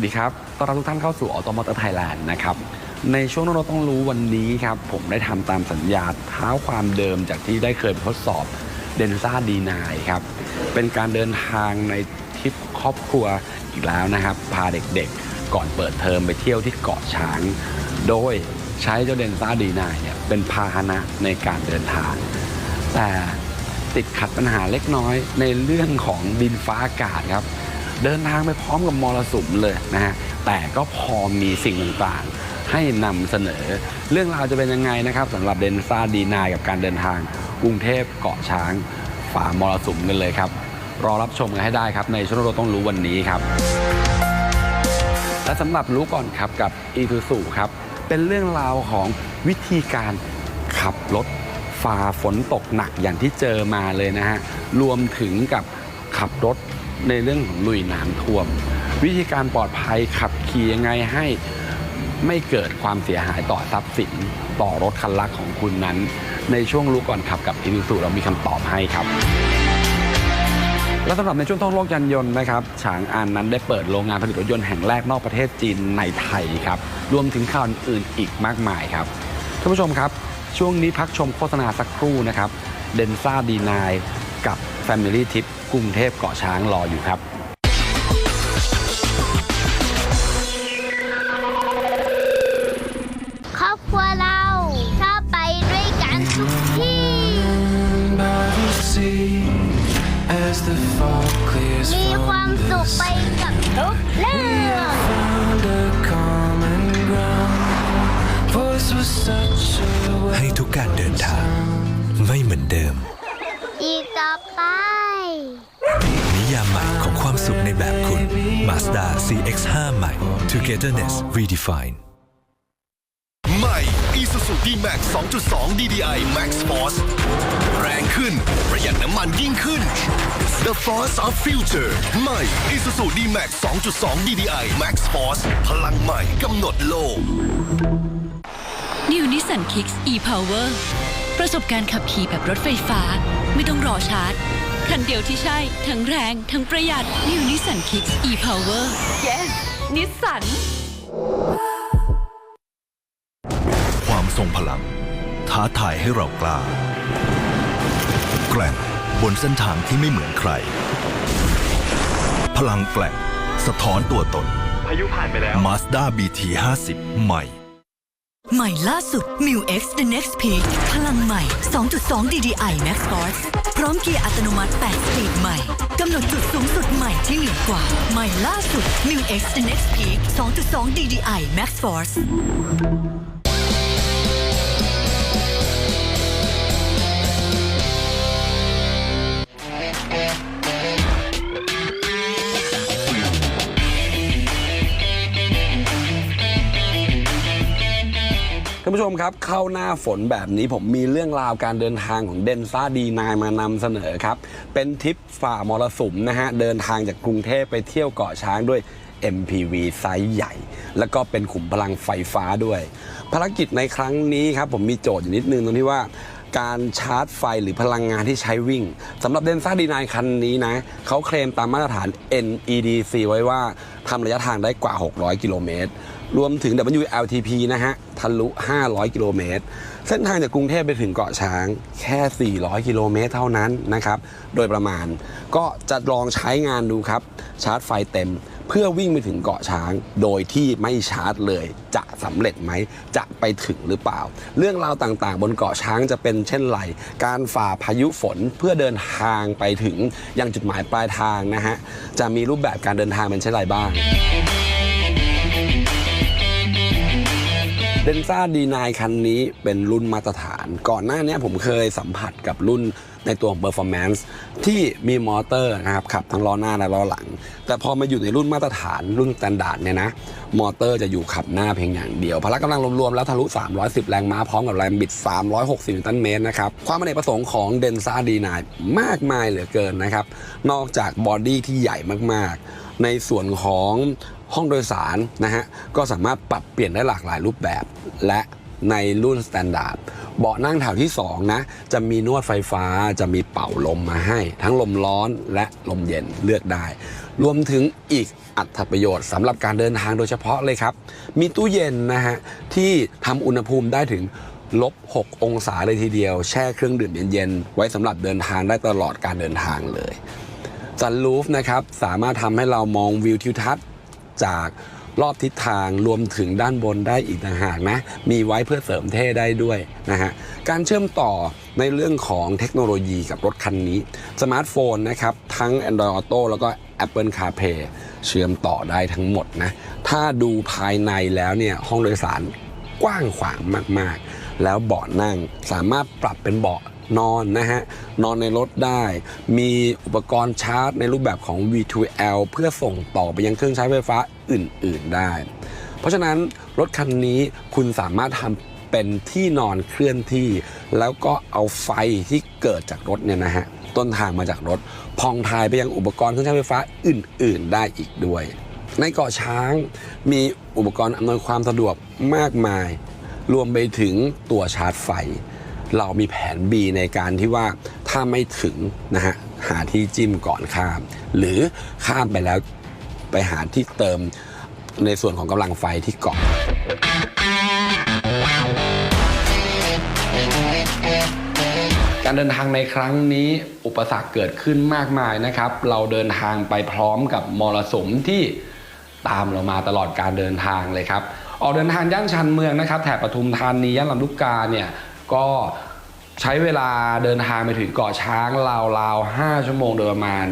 สวัสดีครับต้อนรับทุกท่านเข้าสู่ออโตมอเตอร์ไทยแลนด์นะครับ ในช่วงเราต้องรู้วันนี้ครับ ผมได้ทำตามสัญญาเท้าความเดิมจากที่ได้เคยทดสอบเดนซ่าดีนายครับ เป็นการเดินทางในทริปครอบครัวอีกแล้วนะครับ พาเด็กๆ ก่อนเปิดเทอมไปเที่ยวที่เกาะช้าง โดยใช้เจ้าเดนซ่าดีนายเนี่ยเป็นพาหนะในการเดินทาง แต่ติดขัดปัญหาเล็กน้อยในเรื่องของดินฟ้าอากาศครับ เดินทางไปพร้อมกับมรสุมเลยนะฮะแต่ก็พอมีสิ่งต่างๆ ให้นำเสนอ เรื่องราวจะเป็นยังไงนะครับสำหรับเดนซ่าดีนายกับการเดินทาง กรุงเทพเกาะช้างฝ่ามรสุมกันเลยครับรอรับชมกันให้ได้ครับ ในช่วงเราต้องรู้วันนี้ครับ และสำหรับรู้ก่อนครับกับอีทูสุครับเป็นเรื่องราวของวิธีการขับรถฝ่าฝนตกหนักอย่างที่เจอมาเลยนะฮะรวมถึงกับขับรถ ในเรื่องของลุยน้ำท่วม วิธีการปลอดภัยขับขี่ยังไงให้ไม่เกิดความเสียหายต่อทรัพย์สิน ต่อรถคันลักของคุณนั้น ในช่วงรู้ก่อนขับกับอีทูสุเรามีคำตอบให้ครับ และสำหรับในช่วงท่องโลกยานยนต์นะครับฉางอันนั้นได้เปิดโรงงานผลิตรถยนต์แห่งแรกนอกประเทศจีนในไทยครับรวมถึงข่าวอื่นอีกมากมายครับท่านผู้ชมครับช่วงนี้พักชมโฆษณาสักครู่นะครับเดนซ่าดีนายกับ Family t i p กรุงเทพเกาะช้างรออยู่ครับครอบครัวเราชอบไปด้วยกันทุกที่ by the sea as the fog clears มีความ from สุ the ขไปกับทุกเรื่อง found a common ground. Voice was such a ให้ทุกการเดินทางไม่เหมือนเดิม อีกต่อไป Mazda CX-5 ใหม่ Togetherness Redefined ใหม่ Isuzu D-Max 2.2 DDI Max Force แรงขึ้น ประหยัดน้ำมันยิ่งขึ้น The Force of Future ใหม่ Isuzu D-Max 2.2 DDI Max Force พลังใหม่กำหนดโลก New Nissan Kicks e-Power ประสบการณ์ขับขี่แบบรถไฟฟ้า ไม่ต้องรอชาร์จ คันเดียวที่ใช่ ทั้งแรง ทั้งประหยัด New Nissan Kicks e-Power Yes นิสสันความทรงพลัง ท้าทายให้เรากล้า แกร่งบนเส้นทางที่ไม่เหมือนใคร พลังแกร่ง สะท้อนตัวตน พายุผ่านไปแล้ว Mazda BT 50ใหม่ ใหม่ล่าสุด m u X The Next Peak พลังใหม่ 2.2 DDI Max Force พร้อมเกียร์อัตโนมัติ 8 สปีดใหม่ กำหนดจุดสูงสุดใหม่ที่เหนือกว่า ใหม่ล่าสุด m u X The Next Peak 2.2 DDI Max Force านผู้ชมครับ เข้าหน้าฝนแบบนี้ผมมีเรื่องราวการเดินทางของเดนซ่าดีนายมานำเสนอครับ เป็นทริปฝ่ามรสุมนะฮะ เดินทางจากกรุงเทพไปเที่ยวเกาะช้างด้วย MPV ไซส์ใหญ่ แล้วก็เป็นขุมพลังไฟฟ้าด้วย ภารกิจในครั้งนี้ครับ ผมมีโจทย์อยู่นิดนึงตรงที่ว่าการชาร์จไฟหรือพลังงานที่ใช้วิ่งสำหรับเดนซ่าดีนายคันนี้นะเขาเคลมตามมาตรฐาน NEDC ไว้ว่าทำระยะทางได้กว่า 600 กิโลเมตร รวมถึง WLTP นะฮะ ทะลุ 500 กิโลเมตร เส้นทางจากกรุงเทพไปถึงเกาะช้าง แค่ 400 กิโลเมตรเท่านั้นนะครับ โดยประมาณ ก็จะลองใช้งานดูครับ ชาร์จไฟเต็ม เพื่อวิ่งไปถึงเกาะช้าง โดยที่ไม่ชาร์จเลย จะสำเร็จไหม จะไปถึงหรือเปล่า เรื่องราวต่างๆ บนเกาะช้างจะเป็นเช่นไร การฝ่าพายุฝนเพื่อเดินทางไปถึงยังจุดหมายปลายทางนะฮะ จะมีรูปแบบการเดินทางเป็นเช่นไรบ้าง เดนซ่าดีนคันนี้เป็นรุ่นมาตรฐาน ก่อนหน้านี้ผมเคยสัมผัสกับรุ่นในตัวของ Performance ที่มีมอเตอร์นะครับขับทั้งล้อหน้าและล้อหลัง แต่พอมาอยู่ในรุ่นมาตรฐานรุ่นสแตนดาร์ดเนี่ยนะมอเตอร์จะอยู่ขับหน้าเพียงอย่างเดียว พละกำลังรวมๆ แล้วทะลุ 310 แรงม้า พร้อมกับแรงบิด 360 นิวตันเมตรนะครับ ความอเนกประสงค์ของเดนซ่าดีนมากมายเหลือเกินนะครับ นอกจากบอดี้ที่ใหญ่มากๆ ในส่วนของ ห้องโดยสารนะฮะก็สามารถปรับเปลี่ยนได้หลากหลายรูปแบบ และในรุ่นสแตนดาร์ดเบาะนั่งแถวที่ 2 นะ จะมีนวดไฟฟ้าจะมีเป่าลมมาให้ ทั้งลมร้อนและลมเย็นเลือกได้ รวมถึงอีกอัตประโยชน์สำหรับการเดินทางโดยเฉพาะเลยครับ มีตู้เย็นนะฮะ ที่ทำอุณหภูมิได้ถึงลบ 6 องศาเลยทีเดียว แช่เครื่องดื่มเย็นๆ ไว้สำหรับเดินทางได้ตลอดการเดินทางเลยซันรูฟนะครับ สามารถทำให้เรามองวิวทิวทัศน์ จากรอบทิศทางรวมถึงด้านบนได้อีกต่างหากนะ มีไว้เพื่อเสริมเท่ได้ด้วยนะฮะ การเชื่อมต่อในเรื่องของเทคโนโลยีกับรถคันนี้ สมาร์ทโฟนนะครับ ทั้ง Android Auto แล้วก็ Apple CarPlay เชื่อมต่อได้ทั้งหมดนะ ถ้าดูภายในแล้วเนี่ย ห้องโดยสารกว้างขวางมาก ๆ แล้วเบาะนั่งสามารถปรับเป็นเบาะ นอนนะฮะ นอนในรถได้ มีอุปกรณ์ชาร์จในรูปแบบของ V2L เพื่อส่งต่อไปยังเครื่องใช้ไฟฟ้าอื่น ๆ ได้ เพราะฉะนั้นรถคันนี้คุณสามารถทำเป็นที่นอนเคลื่อนที่ แล้วก็เอาไฟที่เกิดจากรถเนี่ยนะฮะ ต้นทางมาจากรถ พองทายไปยังอุปกรณ์เครื่องใช้ไฟฟ้าอื่น ๆ ได้อีกด้วย ในเกาะช้างมีอุปกรณ์อำนวยความสะดวกมากมาย รวมไปถึงตัวชาร์จไฟ เรามีแผน B ในการที่ว่าถ้าไม่ถึงนะฮะหาที่จิ้มก่อนข้าม หรือข้ามไปแล้วไปหาที่เติมในส่วนของกำลังไฟที่เกาะการเดินทางในครั้งนี้อุปสรรคเกิดขึ้นมากมายนะครับ เราเดินทางไปพร้อมกับมรสุมที่ตามเรามาตลอดการเดินทางเลยครับ ออกเดินทางย่านชันเมืองนะครับ แถบปทุมธานีย่านลำลูกกาเนี่ย ก็ใช้เวลาเดินทางไปถึงเกาะช้างราวๆ5ชั่วโมงโดยประมาณ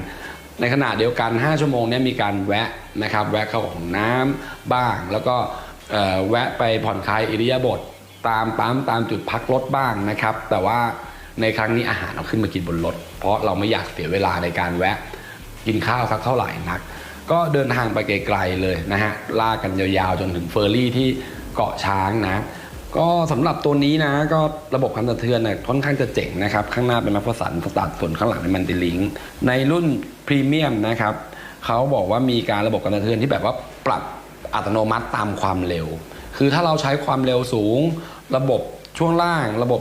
ในขณะเดียวกัน 5 ชั่วโมงนี้มีการแวะนะครับ แวะเข้าของน้ำบ้าง แล้วก็แวะไปผ่อนคลายอิริยาบถตามปั๊มตามจุดพักรถบ้างนะครับ แต่ว่าในครั้งนี้อาหารเราขึ้นมากินบนรถ เพราะเราไม่อยากเสียเวลาในการแวะกินข้าวสักเท่าไหร่นัก ก็เดินทางไปไกลๆเลยนะฮะลากกันยาวๆจนถึงเฟอร์รี่ที่เกาะช้างนะ ก็สำหรับตัวนี้นะก็ระบบการสะเทือนเนี่ยค่อนข้างจะเจ๋งนะครับ ข้างหน้าเป็นแมฟฟสันสตาร์ทส่วนข้างหลังเป็นมันติลิงในรุ่นพรีเมียมนะครับเขาบอกว่ามีการระบบการสะเทือนที่แบบว่าปรับอัตโนมัติตามความเร็ว คือถ้าเราใช้ความเร็วสูง ระบบช่วงล่าง ระบบ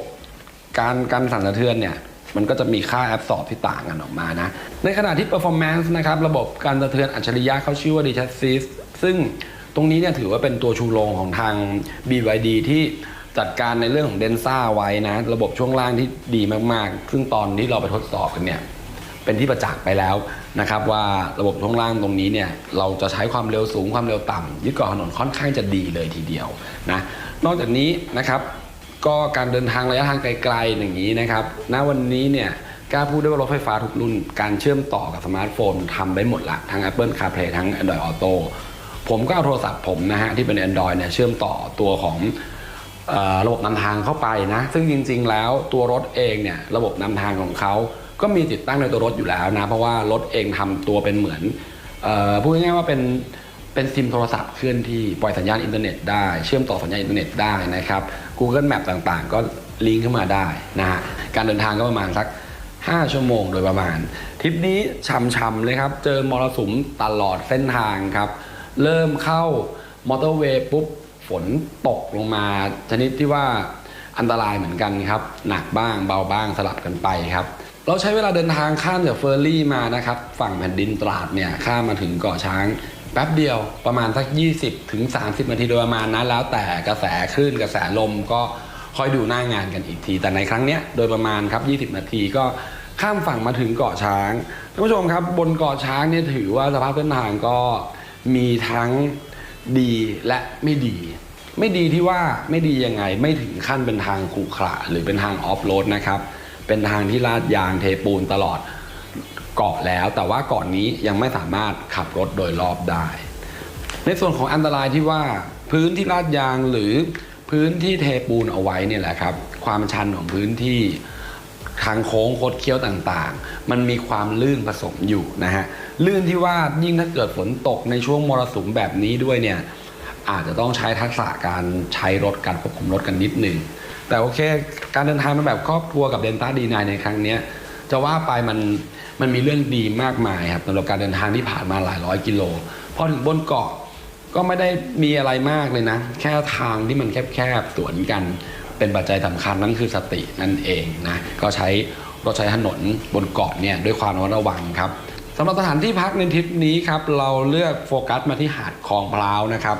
การการสั่นสะเทือนเนี่ยมันก็จะมีค่าแอบสอบที่ต่างกันออกมานะ ในขณะที่ performance นะครับระบบการสะเทือนอัจฉริยะเขาชื่อว่า d c h a s s i s ซึ่ง ตรงนี้เนี่ยถือว่าเป็นตัวชูโรงของทาง BYD ที่จัดการในเรื่องของเดนซ่าไว้นะ ระบบช่วงล่างที่ดีมากๆ ซึ่งตอนที่เราไปทดสอบกันเนี่ยเป็นที่ประจักษ์ไปแล้วนะครับว่าระบบช่วงล่างตรงนี้เนี่ยเราจะใช้ความเร็วสูงความเร็วต่ำยึดเกาะถนนค่อนข้างจะดีเลยทีเดียวนะนอกจากนี้นะครับก็การเดินทางระยะทางไกลๆอย่างนี้นะครับณวันนี้เนี่ยกล้าพูดได้ว่ารถไฟฟ้าทุกรุ่น การเชื่อมต่อกับสมาร์ทโฟนทำได้หมดละทั้ง Apple CarPlay ทั้ง Android Auto ผมก็เอาโทรศัพท์ผมนะฮะที่เป็น Android เนี่ยเชื่อมต่อตัวของอระบบนำทางเข้าไปนะ ซึ่งจริง ๆ แล้วตัวรถเองเนี่ยระบบนำทางของเขาก็มีติดตั้งในตัวรถอยู่แล้วนะ เพราะว่ารถเองทำตัวเป็นเหมือนออพูดง่ายๆว่าเป็นเป็นซิมโทรศัพท์เคลื่อนที่ปล่อยสัญญาณอินเทอร์เน็ตได้ เชื่อมต่อสัญญาณอินเทอร์เน็ตได้นะครับ Google Map ต่างๆ ก็ลิงก์เข้ามาได้นะฮะการเดินทางก็ประมาณสัก 5 ชั่วโมงโดยประมาณทริปนี้ช่ำๆเลยครับ เจอมรสุมตลอดเส้นทางครับ เริ่มเข้ามอเตอร์เวย์ปุ๊บฝนตกลงมา ชนิดที่ว่าอันตรายเหมือนกันครับ หนักบ้างเบาบ้างสลับกันไปครับ เราใช้เวลาเดินทางข้ามจากเฟอร์รี่มานะครับ ฝั่งแผ่นดินตราดเนี่ยข้ามมาถึงเกาะช้างแป๊บเดียวประมาณสัก 20 ถึง 30 นาทีโดยประมาณนะแล้วแต่กระแสคลื่นกระแสลมก็ค่อยดูหน้างานกันอีกที แต่ในครั้งเนี้ยโดยประมาณครับ 20 นาทีก็ข้ามฝั่งมาถึงเกาะช้างท่านผู้ชมครับบนเกาะช้างเนี่ยถือว่าสภาพเส้นทางก็ มีทั้งดีและไม่ดี ไม่ดีที่ว่าไม่ดียังไงไม่ถึงขั้นเป็นทางขรุขระหรือเป็นทางออฟโรดนะครับ เป็นทางที่ลาดยางเทปูนตลอดเกาะแล้ว แต่ว่าเกาะนนี้ยังไม่สามารถขับรถโดยรอบได้ ในส่วนของอันตรายที่ว่าพื้นที่ลาดยางหรือพื้นที่เทปูนเอาไว้เนี่ยแหละครับ ความชันของพื้นที่ ทางโค้งคดเคี้ยวต่างๆ มันมีความลื่นผสมอยู่นะฮะลื่นที่ว่ายิ่งถ้าเกิดฝนตกในช่วงมรสุมแบบนี้ด้วยเนี่ยอาจจะต้องใช้ทักษะการใช้รถการควบคุมรถกันนิดหนึ่งแต่โอเค การเดินทางมาแบบครอบครัวกับเดนต้าดีนในครั้งนี้จะว่าไปมันมันมีเรื่องดีมากมายครับสำหรับการเดินทางที่ผ่านมาหลายร้อยกิโลพอถึงบนเกาะก็ไม่ได้มีอะไรมากเลยนะ แค่ทางที่มันแคบๆสวนกัน เป็นปัจจัยสำคัญนั่นคือสตินั่นเองนะก็ใช้รถใช้ถนนบนเกาะเนี่ยด้วยความระมัดระวังครับสำหรับสถานที่พักในทริปนี้ครับเราเลือกโฟกัสมาที่หาดคลองพร้าวนะครับ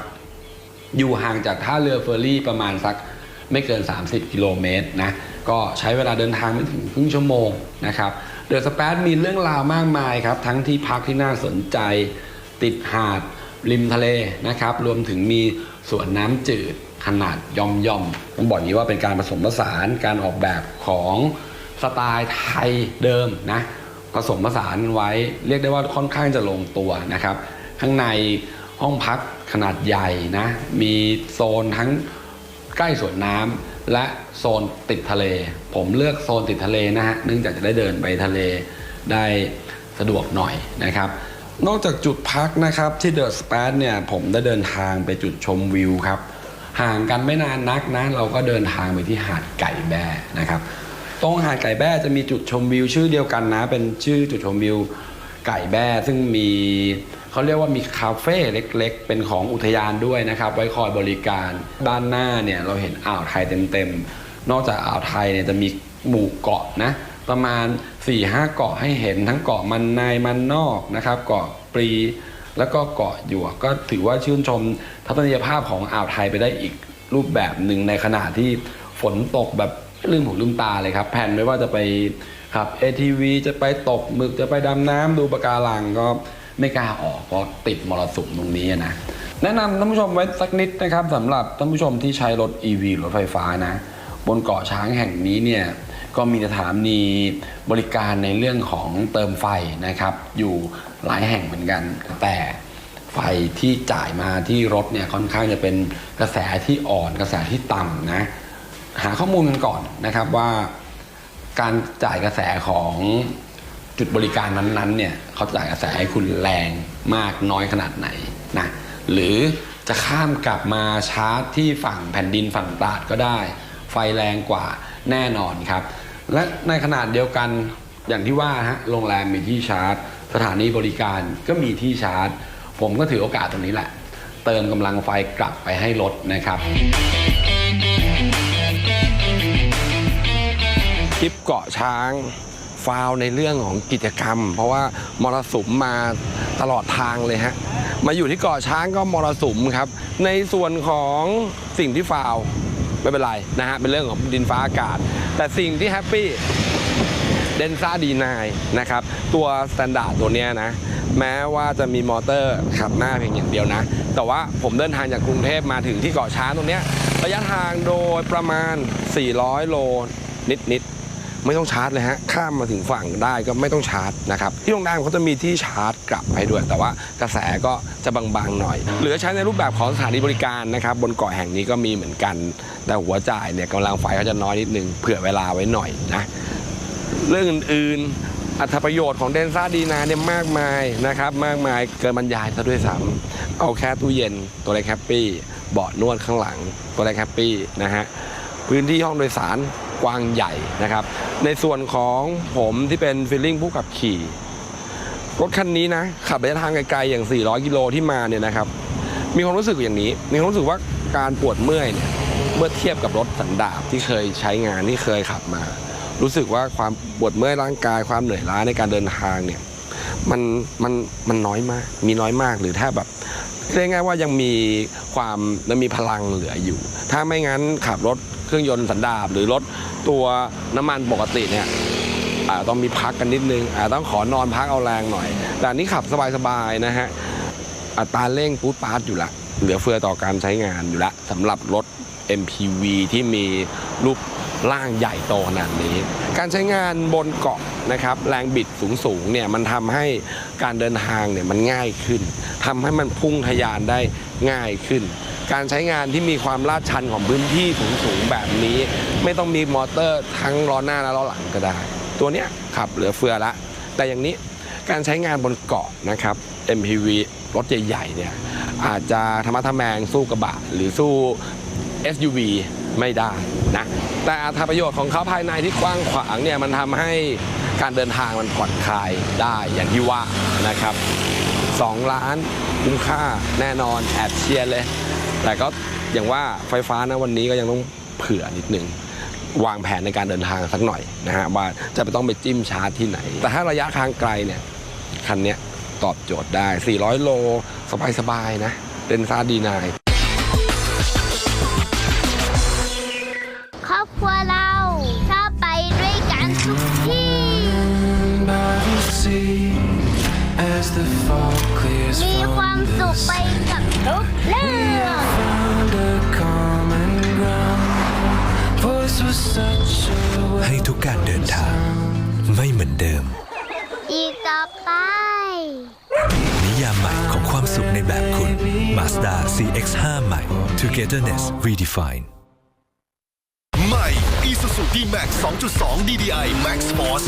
อยู่ห่างจากท่าเรือเฟอร์รี่ประมาณสักไม่เกิน 30 กิโลเมตรนะก็ใช้เวลาเดินทางไม่ถึงครึ่งชั่วโมงนะครับเดอะสเปซมีเรื่องราวมากมายครับทั้งที่พักที่น่าสนใจติดหาดริมทะเลนะครับ รวมถึงมีสวนน้ำจืด ขนาดย่อมย่อมต้องบอกอย่างนี้ว่าเป็นการผสมผสานการออกแบบของสไตล์ไทยเดิมนะผสมผสานไว้เรียกได้ว่าค่อนข้างจะลงตัวนะครับ ข้างในห้องพักขนาดใหญ่นะ มีโซนทั้งใกล้สวนน้ำและโซนติดทะเล ผมเลือกโซนติดทะเลนะฮะเนื่องจากจะได้เดินไปทะเลได้สะดวกหน่อยนะครับ นอกจากจุดพักนะครับที่เดอะสเปซเนี่ยผมได้เดินทางไปจุดชมวิวครับ ห่างกันไม่นานนักนะเราก็เดินทางไปที่หาดไก่แบ้นะครับ ตรงหาดไก่แบ้จะมีจุดชมวิวชื่อเดียวกันนะ เป็นชื่อจุดชมวิวไก่แบ้ซึ่งมีเขาเรียกว่ามีคาเฟ่เล็กๆ เป็นของอุทยานด้วยนะครับ ไว้คอยบริการด้านหน้าเนี่ยเราเห็นอ่าวไทยเต็มๆ นอกจากอ่าวไทยเนี่ยจะมีหมู่เกาะนะประมาณ4-5เกาะให้เห็นทั้งเกาะมันในมันนอกนะครับ เกาะปรี แล้วก็เกาะหยวกก็ถือว่าชื่นชมทัศนียภาพของอ่าวไทยไปได้อีกรูปแบบหนึ่งในขณะที่ฝนตกแบบลืมหูลืมตาเลยครับแผนไม่ว่าจะไปขับ ATV จะไปตกหมึกจะไปดำน้ำดูปะการังก็ไม่กล้าออกเพราะติดมรสุมตรงนี้นะแนะนำท่านผู้ชมไว้สักนิดนะครับสำหรับท่านผู้ชมที่ใช้รถ EV รถไฟฟ้านะ บนเกาะช้างแห่งนี้เนี่ย ก็มีสถานีบริการในเรื่องของเติมไฟนะครับ อยู่หลายแห่งเหมือนกัน แต่ไฟที่จ่ายมาที่รถเนี่ยค่อนข้างจะเป็นกระแสที่อ่อนกระแสที่ต่ำนะหาข้อมูลกันก่อนนะครับว่า การจ่ายกระแสของจุดบริการนั้นๆเนี่ยเขาจ่ายกระแสให้คุณแรงมากน้อยขนาดไหนนะหรือจะข้ามกลับมาชาร์จที่ฝั่งแผ่นดินฝั่งตราดก็ได้ ไฟแรงกว่าแน่นอนครับ และในขนาดเดียวกันอย่างที่ว่าฮะโรงแรมมีที่ชาร์จ สถานีบริการก็มีที่ชาร์จ ผมก็ถือโอกาสตรงนี้แหละ เติมกำลังไฟกลับไปให้รถนะครับทริปเกาะช้างฟาวในเรื่องของกิจกรรม เพราะว่ามรสุมมาตลอดทางเลยฮะมาอยู่ที่เกาะช้างก็มรสุมครับ ในส่วนของสิ่งที่ฟาวไม่เป็นไรนะฮะเป็นเรื่องของดินฟ้าอากาศ แต่สิ่งที่แฮปปี้เดนซ่าดีนายนะครับ ตัวสแตนดาร์ดตัวเนี้ยนะ แม้ว่าจะมีมอเตอร์ขับหน้าเพียงอย่างเดียวนะ แต่ว่าผมเดินทางจากกรุงเทพมาถึงที่เกาะช้างตรงเนี้ยระยะทางโดยประมาณ 400 โลนิดๆ ไม่ต้องชาร์จเลยฮะข้ามมาถึงฝั่งได้ก็ไม่ต้องชาร์จนะครับที่โรงแรมเขาจะมีที่ชาร์จกลับให้ด้วย แต่ว่ากระแสก็จะบางๆหน่อย เหลือใช้ในรูปแบบของสถานีบริการนะครับบนเกาะแห่งนี้ก็มีเหมือนกัน แต่หัวจ่ายเนี่ยกำลังไฟเขาจะน้อยนิดนึงเผื่อเวลาไว้หน่อยนะเรื่องอื่นๆอัตประโยชน์ของเดนซ่าดีนาเนี่ยมากมายนะครับ มากมายเกินบรรยายซะด้วยซ้ำเอาแค่ตู้เย็นตัวเล็กแฮปปี้เบาะนวดข้างหลัง ตัวเล็กแฮปปี้นะฮะพื้นที่ห้องโดยสาร กว้างใหญ่นะครับ ในส่วนของผมที่เป็นฟีลลิ่งผู้ขับขี่ รถคันนี้นะ ขับระยะทางไกลๆอย่าง 400 กิโลที่มาเนี่ยนะครับ มีความรู้สึกอย่างนี้ มีความรู้สึกว่าการปวดเมื่อยเนี่ยเมื่อเทียบกับรถสันดาปที่เคยใช้งานที่เคยขับมา รู้สึกว่าความปวดเมื่อยร่างกาย ความเหนื่อยล้าในการเดินทางเนี่ยมันมันมันน้อยมาก มีน้อยมากหรือแทบแบบเรียกง่ายว่ายังมีความยังมีพลังเหลืออยู่ ถ้าไม่งั้นขับรถ เครื่องยนต์สันดาปหรือรถตัวน้ำมันปกติเนี่ยต้องมีพักกันนิดนึงต้องขอนอนพักเอาแรงหน่อย แต่นี้ขับสบายๆนะฮะอัตราเร่งปูดปาร์ตอยู่ละเหลือเฟือต่อการใช้งานอยู่ละสำหรับรถ MPV ที่มีรูปร่างใหญ่โตขนาดนี้ การใช้งานบนเกาะนะครับแรงบิดสูงๆเนี่ยมันทำให้การเดินทางเนี่ยมันง่ายขึ้นทำให้มันพุ่งทะยานได้ง่ายขึ้น การใช้งานที่มีความลาดชันของพื้นที่สูงๆแบบนี้ ไม่ต้องมีมอเตอร์ทั้งล้อหน้าและล้อหลังก็ได้ ตัวเนี้ยขับเหลือเฟือละ แต่อย่างนี้การใช้งานบนเกาะนะครับ MPV รถใหญ่ๆเนี่ยอาจจะธรรมะทแมงสู้กระบะ หรือสู้ SUV ไม่ได้นะ แต่อัตราประโยชน์ของเขาภายในที่กว้างขวางเนี่ยมันทำให้การเดินทางมันผ่อนคลายได้อย่างที่ว่านะครับ 2 ล้านคุ้มค่าแน่นอนแอบเชียร์เลย แต่ก็อย่างว่าไฟฟ้านะวันนี้ก็ยังต้องเผื่อนิดนึงวางแผนในการเดินทางสักหน่อยนะฮะว่าจะไปต้องไปจิ้มชาร์จที่ไหน แต่ถ้าระยะทางไกลเนี่ยคันเนี้ยตอบโจทย์ได้ 400 โล สบายๆนะเดนซ่าดีนายครอบครัวเราชอบไปด้วยกันทุกที่ มีค from วามสุ the ขไป sea. กับทุกเรื่อง Found a common ground. Voice was such a ให้ทุกการเดินทางไม่เหมือนเดิม อีกต่อไป นิยามใหม่ของความสุขในแบบคุณ Mazda CX-5 ใหม่ Togetherness Redefined ใหม่ D-Max 2.2 DDI Max Force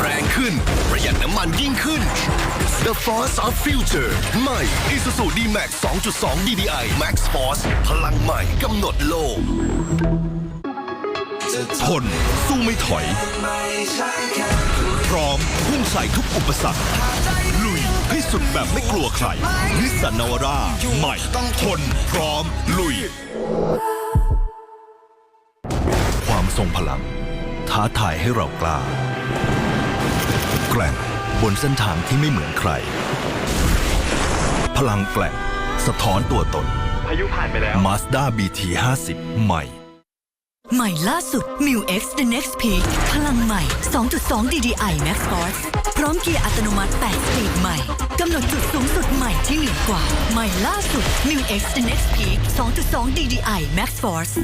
แรงขึ้น ประหยัดน้ำมันยิ่งขึ้น The Force of Future ใหม่ Isuzu D-Max 2.2 DDI Max Force พลังใหม่กำหนดโลกทนสู้ไม่ถอย พร้อมพุ่งใส่ทุกอุปสรรค ลุยให้สุดแบบไม่กลัวใครนิสสันนวาร่าใหม่ ทนพร้อมลุย ทรงพลัง ท้าทายให้เรากล้า แกร่งบนเส้นทางที่ไม่เหมือนใคร พลังแกร่งสะท้อนตัวตน พายุผ่านไปแล้ว Mazda BT 50ใหม่ ใหม่ล่าสุด m u X The Next Peak พลังใหม่ 2.2 DDI Max Force พร้อมเกียร์อัตโนมัติ 8 สปีดใหม่ กำหนดจุดสูงสุดใหม่ที่เหนือกว่า ใหม่ล่าสุด m u X The Next Peak 2.2 DDI Max Force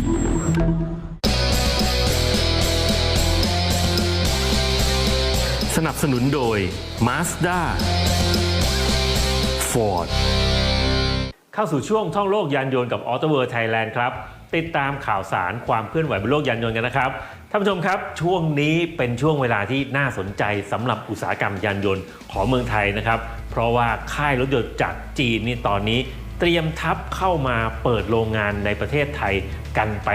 สนับสนุนโดย Mazda Ford เข้าสู่ช่วงท่องโลกยานยนต์กับ Auto World Thailand ครับ ติดตามข่าวสารความเคลื่อนไหวบนโลกยานยนต์กันนะครับท่านผู้ชมครับ ช่วงนี้เป็นช่วงเวลาที่น่าสนใจสำหรับอุตสาหกรรมยานยนต์ของเมืองไทยนะครับ เพราะว่าค่ายรถยนต์จากจีนนี่ตอนนี้เตรียมทับเข้ามาเปิดโรงงานในประเทศไทย กันไป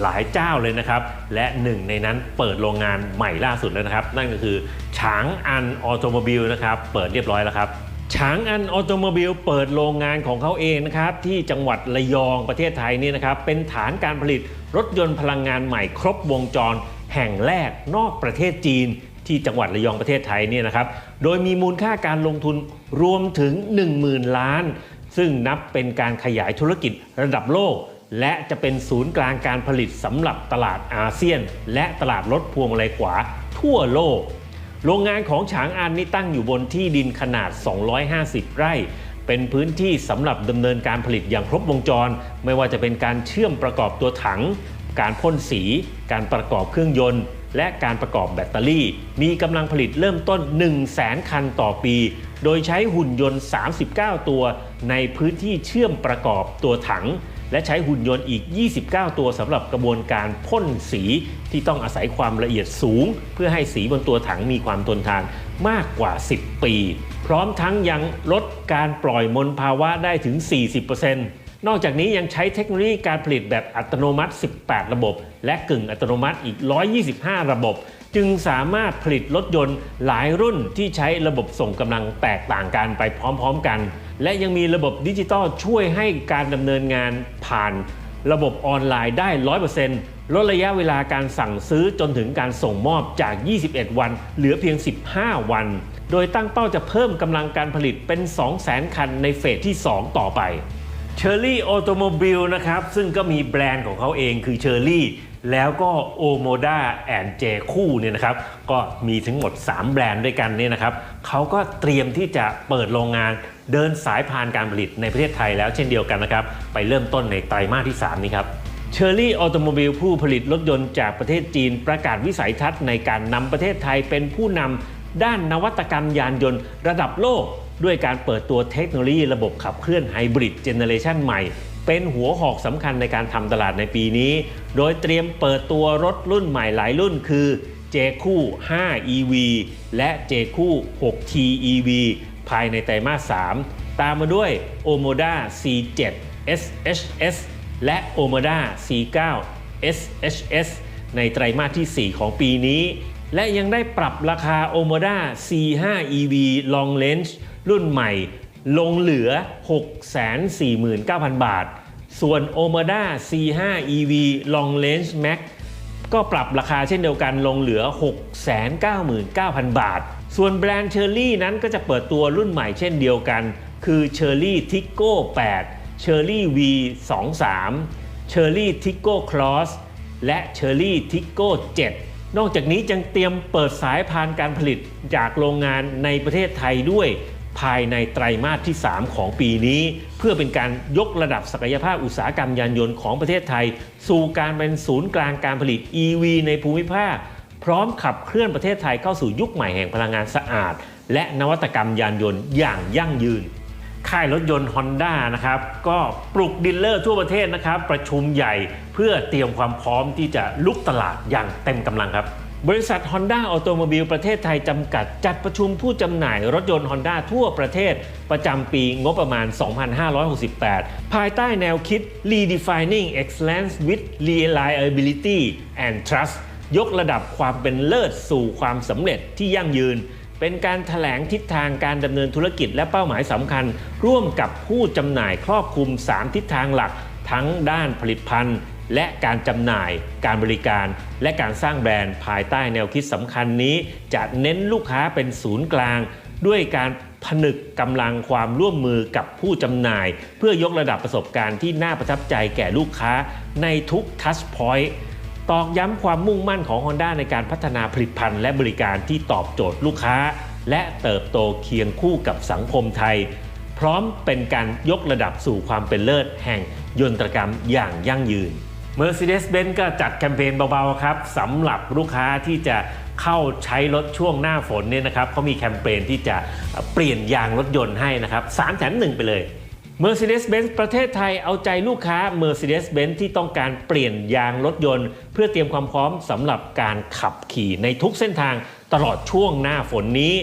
หลายเจ้าเลยนะครับ และหนึ่งในนั้นเปิดโรงงานใหม่ล่าสุดแล้วนะครับ นั่นก็คือฉางอันออโตโมบิลนะครับเปิดเรียบร้อยแล้วครับฉางอันออโตโมบิลเปิดโรงงานของเขาเองนะครับที่จังหวัดระยองประเทศไทยนี่นะครับเป็นฐานการผลิตรถยนต์พลังงานใหม่ครบวงจร แห่งแรกนอกประเทศจีน ที่จังหวัดระยองประเทศไทยเนี่ยนะครับโดยมีมูลค่าการลงทุนรวมถึง 10,000 ล้าน ซึ่งนับเป็นการขยายธุรกิจระดับโลก และจะเป็นศูนย์กลางการผลิตสำหรับตลาดอาเซียน และตลาดรถพวงมาลัยขวาทั่วโลก โรงงานของฉางอันนี่ตั้งอยู่บนที่ดินขนาด 250 ไร่ เป็นพื้นที่สำหรับดำเนินการผลิตอย่างครบวงจร ไม่ว่าจะเป็นการเชื่อมประกอบตัวถัง การพ่นสี การประกอบเครื่องยนต์ และการประกอบแบตเตอรี่ มีกำลังผลิตเริ่มต้น 1 0 0 0 0แสนคันต่อปี โดยใช้หุ่นยนต์ 39 ตัว ในพื้นที่เชื่อมประกอบตัวถัง และใช้หุ่นยนต์อีก 29 ตัวสำหรับกระบวนการพ่นสีที่ต้องอาศัยความละเอียดสูง เพื่อให้สีบนตัวถังมีความทนทานมากกว่า 10 ปี พร้อมทั้งยังลดการปล่อยมลภาวะได้ถึง 40%นอกจากนี้ยังใช้เทคโนโลยีการผลิตแบบอัตโนมัติ 18 ระบบ และกึ่งอัตโนมัติอีก 125 ระบบ จึงสามารถผลิตรถยนต์หลายรุ่นที่ใช้ระบบส่งกำลังแตกต่างกันไปพร้อม ๆ กัน และยังมีระบบดิจิตอลช่วยให้การดำเนินงานผ่านระบบออนไลน์ได้ 100%ลดระยะเวลาการสั่งซื้อจนถึงการส่งมอบจาก 21 วัน เหลือเพียง 15 วัน โดยตั้งเป้าจะเพิ่มกำลังการผลิตเป็น 200,000 คันในเฟสที่ 2 ต่อไปเชอร์รี่ออโตโมบิลนะครับ ซึ่งก็มีแบรนด์ของเขาเองคือเชอร์รี่แล้วก็โอโมดาแอนเจคู่เนี่ยนะครับ ก็มีทั้งหมด 3 แบรนด์ด้วยกันเนี่ยนะครับเขาก็เตรียมที่จะเปิดโรงงาน เดินสายพานการผลิตในประเทศไทยแล้วเช่นเดียวกันนะครับไปเริ่มต้นในไตรมาสที่ 3 นี้ครับเชอร์รี่ออโตโมบิลผู้ผลิตรถยนต์จากประเทศจีนประกาศวิสัยทัศน์ในการนำประเทศไทยเป็นผู้นำด้านนวัตกรรมยานยนต์ระดับโลก ด้วยการเปิดตัวเทคโนโลยีระบบขับเคลื่อนไฮบริดเจเนเรชันใหม่ เป็นหัวหอกสำคัญในการทำตลาดในปีนี้ โดยเตรียมเปิดตัวรถรุ่นใหม่หลายรุ่นคือ J คู่5 EV และ J คู่ 6T EV ภายในไตรมาส 3 ตามมาด้วย Omoda C7 SHS และ Omoda C9 SHS ในไตรมาสที่ 4 ของปีนี้ และยังได้ปรับราคา Omoda C5 EV Long Range รุ่นใหม่ ลงเหลือ 649,000 บาท ส่วน o m a d a C5 EV Long Range Max ก็ปรับราคาเช่นเดียวกันลงเหลือ 699,000 บาท ส่วนแบรนด์เชอร์รี่นั้นก็จะเปิดตัวรุ่นใหม่เช่นเดียวกัน คือเชอร์รี่ทิกโก้8เชอร์รี่ V 23เชอร์รี่ทิกโก้คลอสและเชอร์รี่ทิกโก้7นอกจากนี้ยังเตรียมเปิดสายพานการผลิตจากโรงงานในประเทศไทยด้วยภายในไตรมาสที่ 3 ของปีนี้ เพื่อเป็นการยกระดับศักยภาพอุตสาหกรรมยานยนต์ของประเทศไทย สู่การเป็นศูนย์กลางการผลิต EV ในภูมิภาค พร้อมขับเคลื่อนประเทศไทยเข้าสู่ยุคใหม่แห่งพลังงานสะอาด และนวัตกรรมยานยนต์อย่างยั่งยืน ค่ายรถยนต์ Honda นะครับก็ปลุกดีลเลอร์ทั่วประเทศนะครับ ประชุมใหญ่เพื่อเตรียมความพร้อมที่จะลุกตลาดอย่างเต็มกำลังครับบริษัท Honda Automobile ประเทศไทยจำกัด จัดประชุมผู้จำหน่ายรถยนต์ Honda ทั่วประเทศ ประจำปีงบประมาณ 2568 ภายใต้แนวคิด Redefining Excellence with Reliability and Trust ยกระดับความเป็นเลิศสู่ความสำเร็จที่ยั่งยืน เป็นการถแถลงทิศทางการดำเนินธุรกิจและเป้าหมายสำคัญ ร่วมกับผู้จำหน่ายครอบคลุม 3 ทิศทางหลัก ทั้งด้านผลิตภัณฑ์ และการจำหน่าย การบริการ และการสร้างแบรนด์ภายใต้แนวคิดสำคัญนี้ จะเน้นลูกค้าเป็นศูนย์กลาง ด้วยการผนึกกำลังความร่วมมือกับผู้จำหน่าย เพื่อยกระดับประสบการณ์ที่น่าประทับใจแก่ลูกค้าในทุกทัชพอยต์ ตอกย้ำความมุ่งมั่นของ Honda ในการพัฒนาผลิตภัณฑ์และบริการที่ตอบโจทย์ลูกค้า และเติบโตเคียงคู่กับสังคมไทย พร้อมเป็นการยกระดับสู่ความเป็นเลิศแห่งยนตรกรรมอย่างยั่งยืน Mercedes-Benz ก็จัดแคมเปญเบาๆครับสำหรับลูกค้าที่จะเข้าใช้รถช่วงหน้าฝนเนี่ยนะครับเขามีแคมเปญที่จะเปลี่ยนยางรถยนต์ให้นะครับ3แถม1ไปเลย Mercedes-Benz ประเทศไทยเอาใจลูกค้า Mercedes-Benz ที่ต้องการเปลี่ยนยางรถยนต์ เพื่อเตรียมความพร้อมสำหรับการขับขี่ในทุกเส้นทางตลอดช่วงหน้าฝนนี้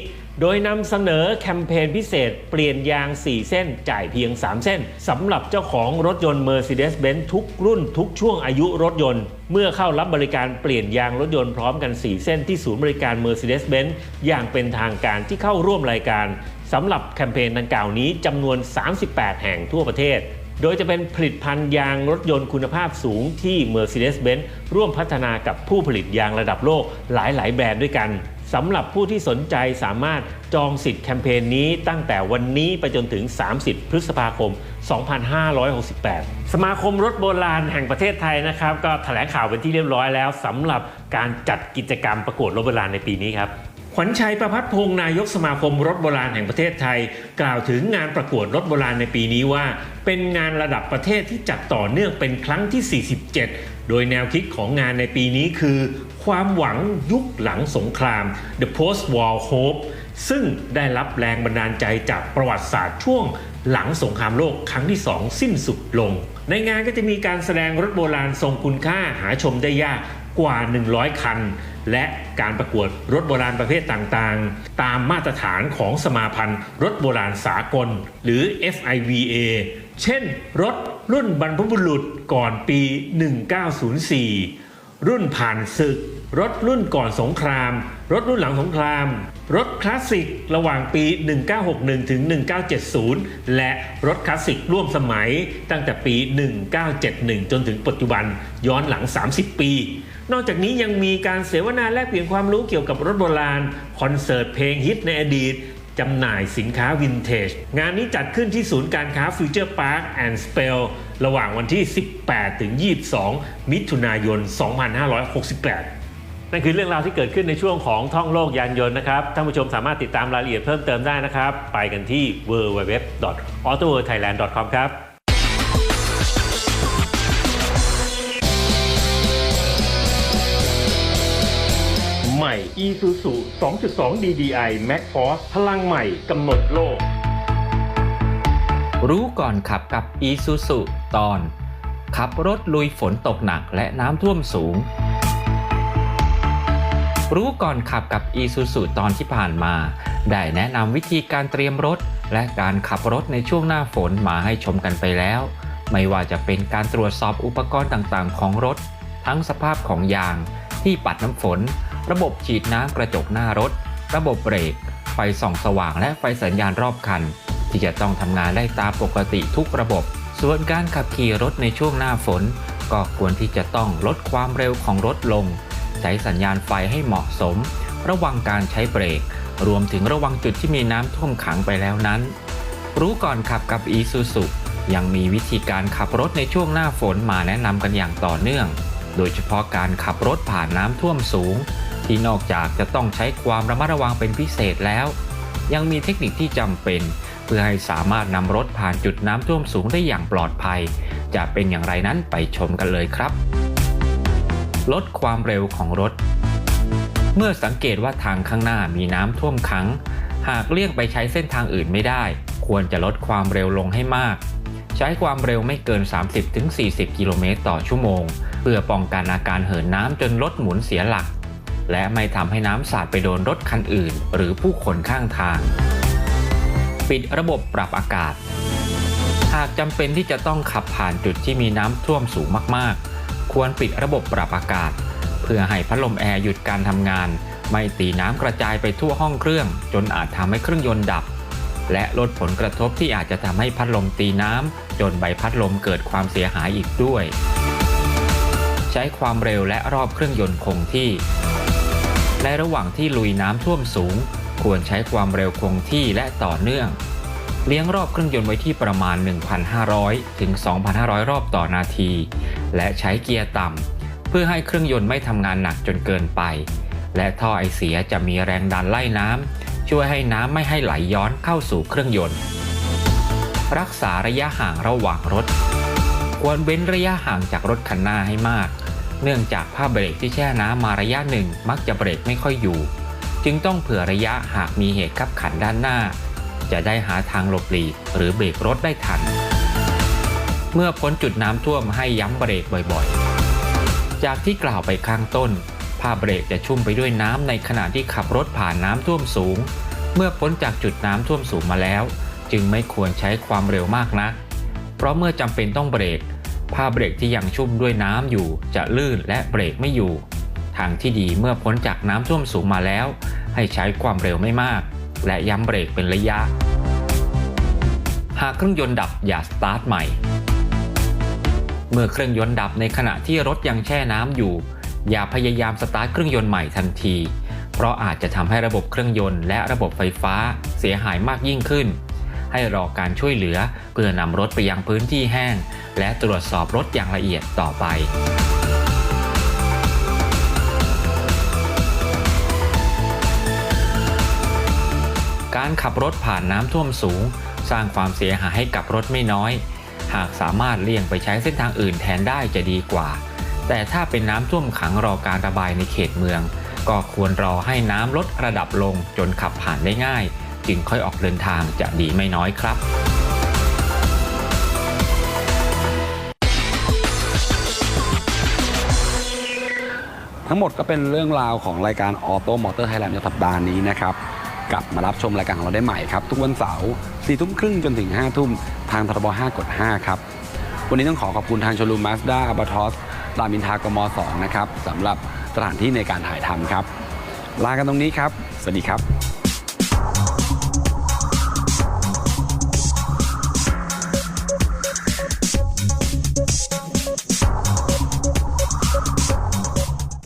โดยนำเสนอแคมเปญพิเศษ เปลี่ยนยาง 4 เส้น จ่ายเพียง 3 เส้นสำหรับเจ้าของรถยนต์ Mercedes-Benz ทุกรุ่นทุกช่วงอายุรถยนต์ เมื่อเข้ารับบริการเปลี่ยนยางรถยนต์พร้อมกัน 4 เส้นที่ศูนย์บริการ Mercedes-Benz อย่างเป็นทางการที่เข้าร่วมรายการ สำหรับแคมเปญดังกล่าวนี้จำนวน 38 แห่งทั่วประเทศ โดยจะเป็นผลิตภัณฑ์ยางรถยนต์คุณภาพสูงที่ Mercedes-Benz ร่วมพัฒนากับผู้ผลิตยางระดับโลกหลายๆ แบรนด์ด้วยกันสำหรับผู้ที่สนใจสามารถจองสิทธิ์แคมเปญนี้ตั้งแต่วันนี้ไปจนถึง 30 พฤษภาคม 2568 สมาคมรถโบราณแห่งประเทศไทยนะครับ ก็แถลงข่าวเป็นที่เรียบร้อยแล้วสำหรับการจัดกิจกรรมประกวดรถโบราณในปีนี้ครับ ขวัญชัยประพัฒพงศ์นายกสมาคมรถโบราณแห่งประเทศไทย กล่าวถึงงานประกวดรถโบราณในปีนี้ว่า เป็นงานระดับประเทศที่จัดต่อเนื่องเป็นครั้งที่ 47 โดยแนวคิดของงานในปีนี้คือ ความหวังยุคหลังสงคราม The Post-War Hope ซึ่งได้รับแรงบันดาลใจจากประวัติศาสตร์ช่วงหลังสงครามโลกครั้งที่ 2 สิ้นสุดลง ในงานก็จะมีการแสดงรถโบราณทรงคุณค่าหาชมได้ยาก กว่า 100 คัน และการประกวดรถโบราณประเภทต่างๆ ตามมาตรฐานของสมาพันธ์รถโบราณสากล หรือ FIVA เช่น รถรุ่นบรรพบุรุษก่อนปี 1904 รุ่นผ่านศึก รถรุ่นก่อนสงคราม รถรุ่นหลังสงคราม รถคลาสสิกระหว่างปี 1961 ถึง 1970 และรถคลาสสิกร่วมสมัยตั้งแต่ปี 1971 จนถึงปัจจุบันย้อนหลัง 30 ปี นอกจากนี้ยังมีการเสวนาแลกเปลี่ยนความรู้เกี่ยวกับรถโบราณ คอนเสิร์ตเพลงฮิตในอดีตจำหน่ายสินค้าวินเทจ งานนี้จัดขึ้นที่ศูนย์การค้าฟิวเจอร์พาร์คแอนด์สเปลระหว่างวันที่ 18 ถึง 22 มิถุนายน 2568นั่นคือเรื่องราวที่เกิดขึ้นในช่วงของท่องโลกยานยนต์นะครับ ท่านผู้ชมสามารถติดตามรายละเอียดเพิ่มเติมได้นะครับ ไปกันที่ www.autoworldthailand.com ครับ Isuzu 2.2 DDI Max Force พลังใหม่กำหนดโลก รู้ก่อนขับกับ e s u s u ตอน ขับรถลุยฝนตกหนักและน้ำท่วมสูง รู้ก่อนขับกับ e s u s u ตอนที่ผ่านมา ได้แนะนำวิธีการเตรียมรถ และการขับรถในช่วงหน้าฝนมาให้ชมกันไปแล้ว ไม่ว่าจะเป็นการตรวจสอบอุปกรณ์ต่างๆ ของรถ ทั้งสภาพของยางที่ปัดน้ำฝน ระบบฉีดน้ำกระจกหน้ารถ ระบบเบรก ไฟส่องสว่างและไฟสัญญาณรอบคัน ที่จะต้องทำงานได้ตามปกติทุกระบบ ส่วนการขับขี่รถในช่วงหน้าฝน ก็ควรที่จะต้องลดความเร็วของรถลง ใช้สัญญาณไฟให้เหมาะสม ระวังการใช้เบรก รวมถึงระวังจุดที่มีน้ำท่วมขังไปแล้วนั้น รู้ก่อนขับกับอีซูซุยังมีวิธีการขับรถในช่วงหน้าฝนมาแนะนำกันอย่างต่อเนื่อง โดยเฉพาะการขับรถผ่านน้ำท่วมสูง ที่นอกจากจะต้องใช้ความระมัดระวังเป็นพิเศษแล้ว ยังมีเทคนิคที่จำเป็น เพื่อให้สามารถนำรถผ่านจุดน้ำท่วมสูงได้อย่างปลอดภัย จะเป็นอย่างไรนั้นไปชมกันเลยครับ ลดความเร็วของรถ เมื่อสังเกตว่าทางข้างหน้ามีน้ำท่วมขัง หากเลี่ยงไปใช้เส้นทางอื่นไม่ได้ ควรจะลดความเร็วลงให้มาก ใช้ความเร็วไม่เกิน 30-40 กิโลเมตรต่อชั่วโมง เพื่อป้องกันอาการเหินน้ำจนรถหมุนเสียหลัก และไม่ทำให้น้ำสาดไปโดนรถคันอื่น หรือผู้คนข้างทาง ปิดระบบปรับอากาศ หากจำเป็นที่จะต้องขับผ่านจุดที่มีน้ำท่วมสูงมากๆ ควรปิดระบบปรับอากาศ เพื่อให้พัดลมแอร์หยุดการทำงาน ไม่ตีน้ำกระจายไปทั่วห้องเครื่อง จนอาจทำให้เครื่องยนต์ดับ และลดผลกระทบที่อาจจะทำให้พัดลมตีน้ำจนใบพัดลมเกิดความเสียหายอีกด้วย ใช้ความเร็วและรอบเครื่องยนต์คงที่ ในระหว่างที่ลุยน้ำท่วมสูง ควรใช้ความเร็วคงที่และต่อเนื่อง เลี้ยงรอบเครื่องยนต์ไว้ที่ประมาณ 1,500 ถึง 2,500 รอบต่อนาที และใช้เกียร์ต่ำ เพื่อให้เครื่องยนต์ไม่ทำงานหนักจนเกินไป และท่อไอเสียจะมีแรงดันไล่น้ำช่วยให้น้ำไม่ให้ไหลย้อนเข้าสู่เครื่องยนต์ รักษาระยะห่างระหว่างรถ ควรเว้นระยะห่างจากรถคันหน้าให้มาก เนื่องจากผ้าเบรกที่แช่น้ำมาระยะหนึ่งมักจะเบรกไม่ค่อยอยู่ จึงต้องเผื่อระยะหากมีเหตุขับขันด้านหน้า จะได้หาทางหลบหลีกหรือเบรกรถได้ทัน เมื่อพ้นจุดน้ำท่วมให้ย้ำเบรกบ่อยๆ จากที่กล่าวไปข้างต้น ผ้าเบรกจะชุ่มไปด้วยน้ำในขณะที่ขับรถผ่านน้ำท่วมสูง เมื่อพ้นจากจุดน้ำท่วมสูงมาแล้ว จึงไม่ควรใช้ความเร็วมากนักเพราะเมื่อจำเป็นต้องเบรก ผ้าเบรกที่ยังชุ่มด้วยน้ำอยู่จะลื่นและเบรกไม่อยู่ ทางที่ดีเมื่อพ้นจากน้ำท่วมสูงมาแล้ว ให้ใช้ความเร็วไม่มาก และย้ำเบรกเป็นระยะ หากเครื่องยนต์ดับอย่าสตาร์ทใหม่ เมื่อเครื่องยนต์ดับในขณะที่รถยังแช่น้ำอยู่ อย่าพยายามสตาร์ทเครื่องยนต์ใหม่ทันที เพราะอาจจะทำให้ระบบเครื่องยนต์และระบบไฟฟ้าเสียหายมากยิ่งขึ้น ให้รอการช่วยเหลือ เพื่อนำรถไปยังพื้นที่แห้ง และตรวจสอบรถอย่างละเอียดต่อไปการขับรถผ่านน้ำท่วมสูง สร้างความเสียหายให้กับรถไม่น้อย หากสามารถเลี่ยงไปใช้เส้นทางอื่นแทนได้จะดีกว่า แต่ถ้าเป็นน้ำท่วมขังรอการระบายในเขตเมือง ก็ควรรอให้น้ำลดระดับลงจนขับผ่านได้ง่าย จึงค่อยออกเดินทางจะดีไม่น้อยครับทั้งหมดก็เป็นเรื่องราวของรายการออโตมอเตอร์ไทยแลนด์ในสัปดาห์นี้นะครับ กลับมารับชมรายการของเราได้ใหม่ครับ ทุกวันเสาร์สี่ทุ่มครึ่งจนถึง5้าทุ่มทางทรบ5กด 5 ครับ วันนี้ต้องขอขอบคุณทางโชลูมาสด้าอับทอสรามอินทากม2นะครับสำหรับสถานที่ในการถ่ายทำครับ ลากันตรงนี้ครับ สวัสดีครับ